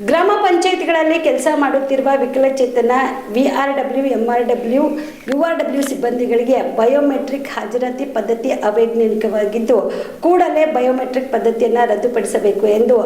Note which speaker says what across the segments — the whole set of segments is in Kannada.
Speaker 1: ಗ್ರಾಮ ಪಂಚಾಯತ್ಗಳಲ್ಲಿ ಕೆಲಸ ಮಾಡುತ್ತಿರುವ ವಿಕಲಚೇತನ ವಿಆರ್ಡಬ್ಲ್ಯೂ, ಎಂಆರ್ಡಬ್ಲ್ಯೂ, ಯುಆರ್ಡಬ್ಲ್ಯೂ ಸಿಬ್ಬಂದಿಗಳಿಗೆ ಬಯೋಮೆಟ್ರಿಕ್ ಹಾಜರಾತಿ ಪದ್ಧತಿ ಅವೈಜ್ಞಾನಿಕವಾಗಿದ್ದು, ಕೂಡಲೇ ಬಯೋಮೆಟ್ರಿಕ್ ಪದ್ಧತಿಯನ್ನು ರದ್ದುಪಡಿಸಬೇಕು ಎಂದು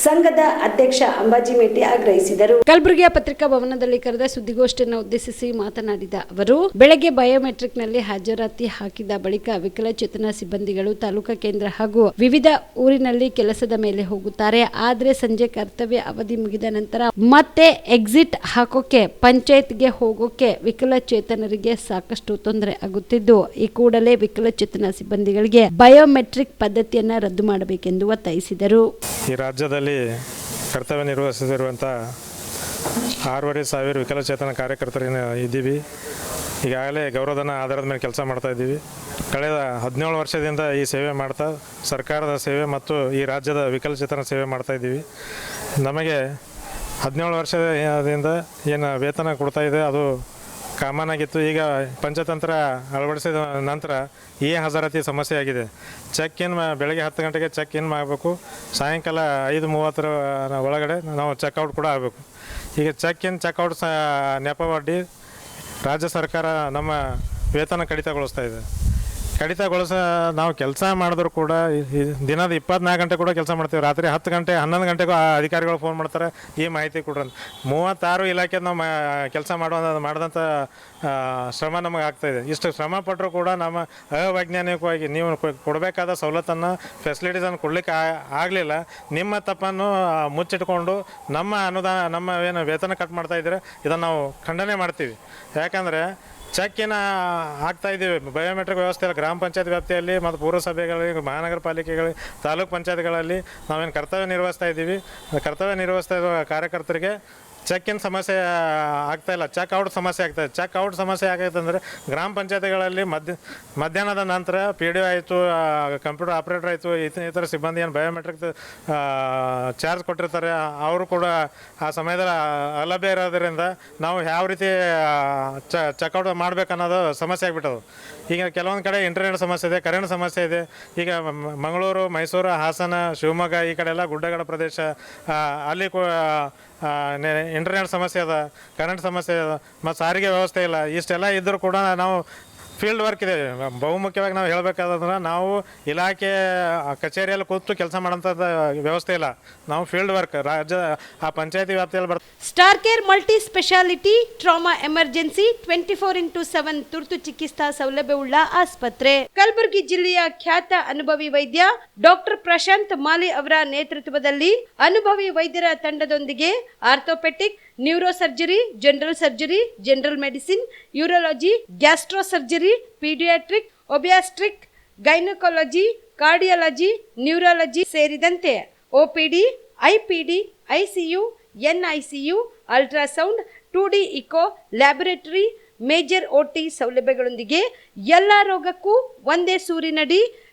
Speaker 1: ಸಂಘದ ಅಧ್ಯಕ್ಷ ಅಂಬಾಜಿ ಮೇಟಿ ಆಗ್ರಹಿಸಿದರು. ಕಲಬುರಗಿಯ ಪತ್ರಿಕಾ ಭವನದಲ್ಲಿ ಕರೆದ ಸುದ್ದಿಗೋಷ್ಠಿಯನ್ನು ಉದ್ದೇಶಿಸಿ ಮಾತನಾಡಿದ ಅವರು, ಬೆಳಗ್ಗೆ ಬಯೋಮೆಟ್ರಿಕ್ನಲ್ಲಿ ಹಾಜರಾತಿ ಹಾಕಿದ ಬಳಿಕ ವಿಕಲಚೇತನ ಸಿಬ್ಬಂದಿಗಳು ತಾಲೂಕಾ ಕೇಂದ್ರ ಹಾಗೂ ವಿವಿಧ ಊರಿನಲ್ಲಿ ಕೆಲಸದ ಮೇಲೆ ಹೋಗುತ್ತಾರೆ. ಆದರೆ ಸಂಜೆ ಕರ್ತವ್ಯ ಅವಧಿ ಮುಗಿದ ನಂತರ ಮತ್ತೆ ಎಕ್ಸಿಟ್ ಹಾಕೋಕೆ, ಪಂಚಾಯತ್ಗೆ ಹೋಗೋಕೆ ವಿಕಲಚೇತನರಿಗೆ ಸಾಕಷ್ಟು ತೊಂದರೆ ಆಗುತ್ತಿದ್ದು, ಈ ಕೂಡಲೇ ವಿಕಲಚೇತನ ಸಿಬ್ಬಂದಿಗಳಿಗೆ ಬಯೋಮೆಟ್ರಿಕ್ ಪದ್ಧತಿಯನ್ನ ರದ್ದು ಮಾಡಬೇಕೆಂದು ಒತ್ತಾಯಿಸಿದರು.
Speaker 2: ಈ ರಾಜ್ಯದಲ್ಲಿ ಕರ್ತವ್ಯ ನಿರ್ವಹಿಸುತ್ತಿರುವಂಥ ಆರೂವರೆ ಸಾವಿರ ವಿಕಲಚೇತನ ಕಾರ್ಯಕರ್ತರಿಗೆ ಇದ್ದೀವಿ ಈಗಾಗಲೇ ಗೌರವಧನ ಆಧಾರದ ಮೇಲೆ ಕೆಲಸ ಮಾಡ್ತಾ ಇದ್ದೀವಿ ಕಳೆದ ಹದಿನೇಳು ವರ್ಷದಿಂದ ಈ ಸೇವೆ ಮಾಡ್ತಾ ಸರ್ಕಾರದ ಸೇವೆ ಮತ್ತು ಈ ರಾಜ್ಯದ ವಿಕಲಚೇತನ ಸೇವೆ ಮಾಡ್ತಾ ಇದ್ದೀವಿ. ನಮಗೆ ಹದಿನೇಳು ವರ್ಷದಿಂದ ಏನು ವೇತನ ಕೊಡ್ತಾ ಇದೆ, ಅದು ಕಾಮನ್ ಆಗಿತ್ತು. ಈಗ ಪಂಚತಂತ್ರ ಅಳವಡಿಸಿದ ನಂತರ ಈ ಹಾಜರಾತಿ ಸಮಸ್ಯೆ ಆಗಿದೆ. ಚೆಕ್ ಇನ್ ಬೆಳಗ್ಗೆ ಹತ್ತು ಗಂಟೆಗೆ ಚೆಕ್ ಇನ್ ಮಾಡಬೇಕು. ಸಾಯಂಕಾಲ ಐದು ಮೂವತ್ತರ ಒಳಗಡೆ ನಾವು ಚೆಕ್ಔಟ್ ಕೂಡ ಆಗಬೇಕು. ಈಗ ಚೆಕ್ ಇನ್ ಚೆಕ್ಔಟ್ ಸ ನೆಪವಡ್ಡಿ ರಾಜ್ಯ ಸರ್ಕಾರ ನಮ್ಮ ವೇತನ ಕಡಿತಗೊಳಿಸ್ತಾ ಇದೆ. ಕಡಿತಗೊಳಿಸ ನಾವು ಕೆಲಸ ಮಾಡಿದ್ರು ಕೂಡ ದಿನದ ಇಪ್ಪತ್ನಾಲ್ಕು ಗಂಟೆ ಕೂಡ ಕೆಲಸ ಮಾಡ್ತೀವಿ. ರಾತ್ರಿ ಹತ್ತು ಗಂಟೆ, ಹನ್ನೊಂದು ಗಂಟೆಗೂ ಅಧಿಕಾರಿಗಳು ಫೋನ್ ಮಾಡ್ತಾರೆ, ಈ ಮಾಹಿತಿ ಕೊಡ್ರಿ ಅಂತ. ಮೂವತ್ತಾರು ಇಲಾಖೆ ನಾವು ಕೆಲಸ ಮಾಡುವ ಮಾಡಿದಂಥ ಶ್ರಮ ನಮಗೆ ಆಗ್ತಾಯಿದೆ ಇಷ್ಟು ಶ್ರಮ ಪಟ್ಟರು ಕೂಡ ನಮ್ಮ ಅವೈಜ್ಞಾನಿಕವಾಗಿ ನೀವು ಕೊಡಬೇಕಾದ ಸವಲತ್ತನ್ನು ಫೆಸಿಲಿಟೀಸನ್ನು ಕೊಡಲಿಕ್ಕೆ ಆಗಲಿಲ್ಲ. ನಿಮ್ಮ ತಪ್ಪನ್ನು ಮುಚ್ಚಿಟ್ಕೊಂಡು ನಮ್ಮ ಅನುದಾನ, ನಮ್ಮ ಏನು ವೇತನ ಕಟ್ ಮಾಡ್ತಾ ಇದ್ದೀರ, ಇದನ್ನು ನಾವು ಖಂಡನೆ ಮಾಡ್ತೀವಿ. ಯಾಕಂದರೆ ಚೆಕ್ಕಿನ ಆಗ್ತಾ ಇದ್ದೀವಿ. ಬಯೋಮೆಟ್ರಿಕ್ ವ್ಯವಸ್ಥೆ ಇಲ್ಲ. ಗ್ರಾಮ ಪಂಚಾಯತ್ ವ್ಯಾಪ್ತಿಯಲ್ಲಿ ಮತ್ತು ಪುರಸಭೆಗಳಲ್ಲಿ ಮಹಾನಗರ ಪಾಲಿಕೆಗಳಲ್ಲಿ ತಾಲೂಕು ಪಂಚಾಯತ್ಗಳಲ್ಲಿ ನಾವೇನು ಕರ್ತವ್ಯ ನಿರ್ವಹಿಸ್ತಾ ಇದ್ದೀವಿ. ಕರ್ತವ್ಯ ನಿರ್ವಹಿಸ್ತಾ ಇರುವ ಕಾರ್ಯಕರ್ತರಿಗೆ ಚೆಕ್ಕಿನ ಸಮಸ್ಯೆ ಆಗ್ತಾ ಇಲ್ಲ. ಚೆಕ್ ಔಟ್ ಸಮಸ್ಯೆ ಆಗ್ತಾ ಇದೆ. ಚೆಕ್ ಔಟ್ ಸಮಸ್ಯೆ ಆಗೈತೆ ಅಂದರೆ ಗ್ರಾಮ ಪಂಚಾಯತಿಗಳಲ್ಲಿ ಮಧ್ಯ, ಮಧ್ಯಾಹ್ನದ ನಂತರ ಪಿ ಡಿ ಒ ಆಯಿತು ಕಂಪ್ಯೂಟರ್ ಆಪ್ರೇಟರ್ ಆಯಿತು ಇತ ಇತರ ಸಿಬ್ಬಂದಿ ಏನು ಬಯೋಮೆಟ್ರಿಕ್ ಚಾರ್ಜ್ ಕೊಟ್ಟಿರ್ತಾರೆ, ಅವರು ಕೂಡ ಆ ಸಮಯದಲ್ಲಿ ಅಲಭ್ಯ ಇರೋದ್ರಿಂದ ನಾವು ಯಾವ ರೀತಿ ಚ ಚೆಕ್ಔಟ್ ಮಾಡಬೇಕನ್ನೋದು ಸಮಸ್ಯೆ ಆಗಿಬಿಟ್ಟದು. ಈಗ ಕೆಲವೊಂದು ಕಡೆ ಇಂಟರ್ನೆಟ್ ಸಮಸ್ಯೆ ಇದೆ ಕರೆಂಟ್ ಸಮಸ್ಯೆ ಇದೆ. ಈಗ ಮಂಗಳೂರು, ಮೈಸೂರು, ಹಾಸನ, ಶಿವಮೊಗ್ಗ ಈ ಕಡೆ ಎಲ್ಲ ಗುಡ್ಡಗಾಡ ಪ್ರದೇಶ ಅಲ್ಲಿ ಇಂಟರ್ನೆಟ್ ಸಮಸ್ಯೆ ಅದ ಕರೆಂಟ್ ಸಮಸ್ಯೆ ಅದ ಮತ್ತು ಸಾರಿಗೆ ವ್ಯವಸ್ಥೆ ಇಲ್ಲ ಇಷ್ಟೆಲ್ಲ ಇದ್ದರೂ ಕೂಡ ನಾವು ಫೀಲ್ಡ್ ವರ್ಕ್ ಇದೆ. ಬಹುಮುಖ್ಯವಾಗಿ ನಾವು ಹೇಳಬೇಕಾದ್ರೆ ನಾವು ಇಲಾಖೆ ಕಚೇರಿಯಲ್ಲಿ ಕೂತು ಕೆಲಸ ಮಾಡೋಂಥದ್ದು ವ್ಯವಸ್ಥೆ ಇಲ್ಲ. ನಾವು ಫೀಲ್ಡ್ ವರ್ಕ್ ರಾಜ್ಯ, ಆ ಪಂಚಾಯತಿ ವ್ಯಾಪ್ತಿಯಲ್ಲಿ ಬರ್ತದೆ
Speaker 1: star care multi speciality trauma emergency twenty four into seven ತುರ್ತು ಚಿಕಿತ್ಸಾ ಸೌಲಭ್ಯವುಳ್ಳ ಆಸ್ಪತ್ರೆ. ಕಲಬುರಗಿ ಜಿಲ್ಲೆಯ ಖ್ಯಾತ ಅನುಭವಿ ವೈದ್ಯ ಡಾಕ್ಟರ್ ಪ್ರಶಾಂತ್ ಮಾಲಿ ಅವರ ನೇತೃತ್ವದಲ್ಲಿ ಅನುಭವಿ ವೈದ್ಯರ ತಂಡದೊಂದಿಗೆ orthopaedic neuro surgery general surgery general medicine urology gastro surgery paediatric obstetric gynaecology cardiology neurology ಸೇರಿದಂತೆ OPD IPD ICU NICU ultrasound two D echo laboratory major OT ಸೌಲಭ್ಯಗಳೊಂದಿಗೆ ಎಲ್ಲ ರೋಗಕ್ಕೂ ಒಂದೇ ಸೂರಿನಡಿ